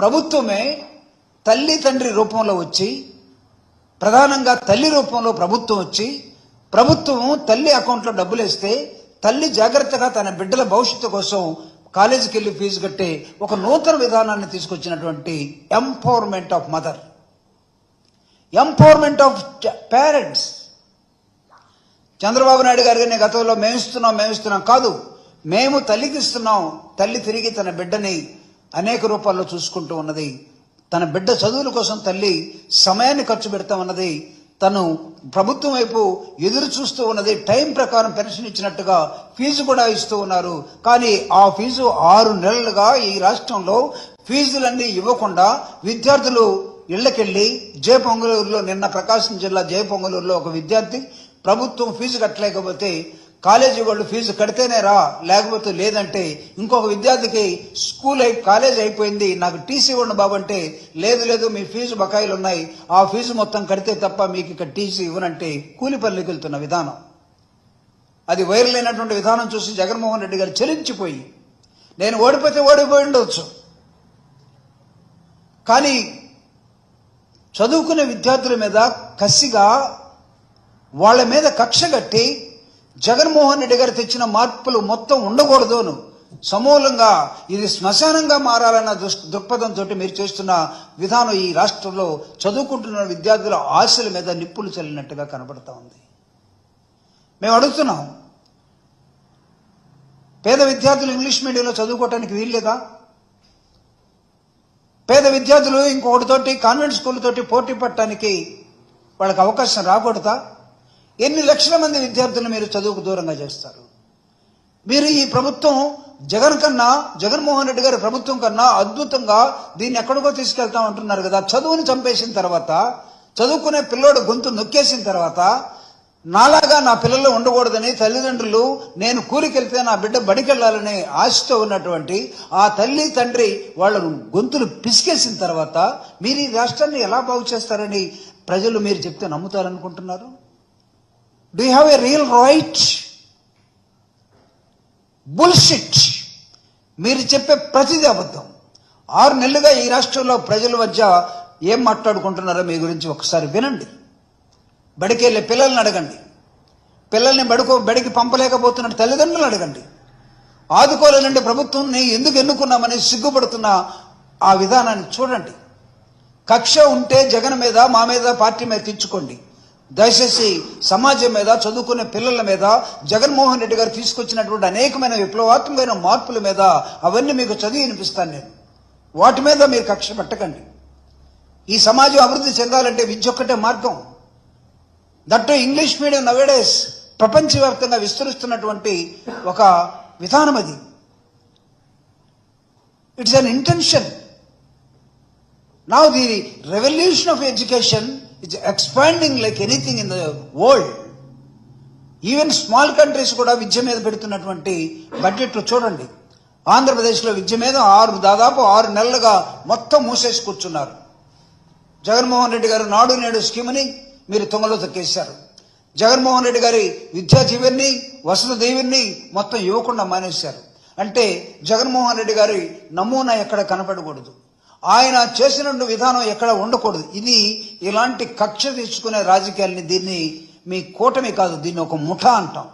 ప్రభుత్వమే తల్లి తండ్రి రూపంలో వచ్చి ప్రధానంగా తల్లి రూపంలో ప్రభుత్వం వచ్చి ప్రభుత్వం తల్లి అకౌంట్లో డబ్బులేస్తే తల్లి జాగ్రత్తగా తన బిడ్డల భవిష్యత్తు కోసం కాలేజీకి వెళ్ళి ఫీజు కట్టే ఒక నూతన విధానాన్ని తీసుకొచ్చినటువంటి empowerment of mother. Empowerment of parents. Chandrababu Naidu garu నేను గతంలో మేమిస్తున్నాం మేమిస్తున్నాం. కాదు మేము తల్లికి ఇస్తున్నాం తల్లి తిరిగి తన బిడ్డని అనేక రూపాల్లో చూసుకుంటూ ఉన్నది. తన బిడ్డ చదువుల కోసం తల్లి సమయాన్ని ఖర్చు పెడతా ఉన్నది. తను ప్రభుత్వం వైపు ఎదురు చూస్తూ ఉన్నది. టైం ప్రకారం పెన్షన్ ఇచ్చినట్టుగా ఫీజు కూడా ఇస్తూ ఉన్నారు. కానీ ఆ ఫీజు ఆరు నెలలుగా ఈ రాష్ట్రంలో ఫీజులన్నీ ఇవ్వకుండా విద్యార్థులు ఇళ్ళకెళ్ళి జయపొంగలూరులో నిన్న ప్రకాశం జిల్లా జయపొంగలూరులో ఒక విద్యార్థి ప్రభుత్వం ఫీజు కట్టలేకపోతే కాలేజీ వాళ్ళు ఫీజు కడితేనే రా లేకపోతే లేదంటే ఇంకొక విద్యార్థికి స్కూల్ అయి కాలేజ్ అయిపోయింది నాకు టీసీ ఇవ్వండి బాబు అంటే లేదు లేదు మీ ఫీజు బకాయిలు ఉన్నాయి ఆ ఫీజు మొత్తం కడితే తప్ప మీకు ఇక్కడ టీసీ ఇవ్వనంటే కూలిపల్లికి వెళ్తున్న విధానం. అది వైరల్ అయినటువంటి విధానం చూసి జగన్మోహన్ రెడ్డి గారు చెలించిపోయి నేను ఓడిపోతే ఓడిపోయి ఉండవచ్చు కానీ చదువుకునే విద్యార్థుల మీద కసిగా వాళ్ళ మీద కక్ష కట్టి జగన్మోహన్ రెడ్డి గారు తెచ్చిన మార్పులు మొత్తం ఉండకూడదును. సమూలంగా ఇది శ్మశానంగా మారాలన్న దుష్- దృక్పథంతో మీరు చేస్తున్న విధానం ఈ రాష్ట్రంలో చదువుకుంటున్న విద్యార్థుల ఆశల మీద నిప్పులు చల్లినట్టుగా కనబడతా ఉంది. మేము అడుగుతున్నాం పేద విద్యార్థులు ఇంగ్లీష్ మీడియంలో చదువుకోవటానికి వీల్లేదా? పేద విద్యార్థులు ఇంకొకటితోటి కాన్వెంట్ స్కూల్ తోటి పోటీ పడటానికి వాళ్ళకి అవకాశం రాకూడదా? ఎన్ని లక్షల మంది విద్యార్థులను మీరు చదువుకు దూరంగా చేస్తారు? మీరు ఈ ప్రభుత్వం జగన్ కన్నా జగన్మోహన్ రెడ్డి గారి ప్రభుత్వం కన్నా అద్భుతంగా దీన్ని ఎక్కడికో తీసుకెళ్తా ఉంటున్నారు కదా. చదువుని చంపేసిన తర్వాత చదువుకునే పిల్లోడు గొంతు నొక్కేసిన తర్వాత నాలాగా నా పిల్లలు ఉండకూడదని తల్లిదండ్రులు నేను కూలికెళ్తే నా బిడ్డ బడికెళ్ళాలనే ఆశతో ఉన్నటువంటి ఆ తల్లి తండ్రి వాళ్ళను గొంతులు పిసికేసిన తర్వాత మీరు ఈ రాష్ట్రాన్ని ఎలా బాగు చేస్తారని ప్రజలు మీరు చెప్తే నమ్ముతారనుకుంటున్నారు? Do have a real right bullshit మీరు చెప్పే ప్రతిదీ అబద్ధం. ఆరు నెలలుగా ఈ రాష్ట్రంలో ప్రజల మధ్య ఏం మాట్లాడుకుంటున్నారో మీ గురించి ఒకసారి వినండి. బడికి వెళ్ళే పిల్లల్ని అడగండి. పిల్లల్ని బడుకో బడికి పంపలేకపోతున్న తల్లిదండ్రులను అడగండి. ఆదుకోలేనండి ప్రభుత్వాన్ని ఎందుకు ఎన్నుకున్నామని సిగ్గుపడుతున్న ఆ విధానాన్ని చూడండి. కక్ష ఉంటే జగన్ మీద మా మీద పార్టీ మీద తెచ్చుకోండి దయచేసి సమాజం మీద చదువుకునే పిల్లల మీద జగన్మోహన్ రెడ్డి గారు తీసుకొచ్చినటువంటి అనేకమైన విప్లవాత్మకమైన మార్పుల మీద అవన్నీ మీకు చదివి వినిపిస్తాను నేను. వాటి మీద మీరు కక్ష పెట్టకండి. ఈ సమాజం అభివృద్ధి చెందాలంటే విద్య ఒక్కటే మార్గం. దట్టు ఇంగ్లీష్ మీడియం నవేడేస్ ప్రపంచవ్యాప్తంగా విస్తరిస్తున్నటువంటి ఒక విధానం అది. ఇట్స్ అన్ ఇంటెన్షన్ నా the revolution of education it's expanding like anything in the world even small countries కూడా విద్య మీద పెడుతున్నటువంటి బడ్జెట్లు చూడండి. ఆంధ్రప్రదేశ్లో విద్య మీద ఆరు దాదాపు ఆరు నెలలుగా మొత్తం మూసేసి కూర్చున్నారు. జగన్మోహన్ రెడ్డి గారు నాడు నేడు స్కీమ్ని మీరు తొంగలో తొక్కేశారు. జగన్మోహన్ రెడ్డి గారి విద్యా దీవెన్ని వసతి దీవెన్ని మొత్తం ఇవ్వకుండా మానేశారు. అంటే జగన్మోహన్ రెడ్డి గారి నమూనా ఎక్కడ కనపడకూడదు. ఆయన చేసిన విధానం ఎక్కడ ఉండకూడదు. ఇది ఇలాంటి కక్ష తీసుకునే రాజకీయాల్ని దీన్ని మీ కూటమి కాదు దీన్ని ఒక ముఠా అంటాం.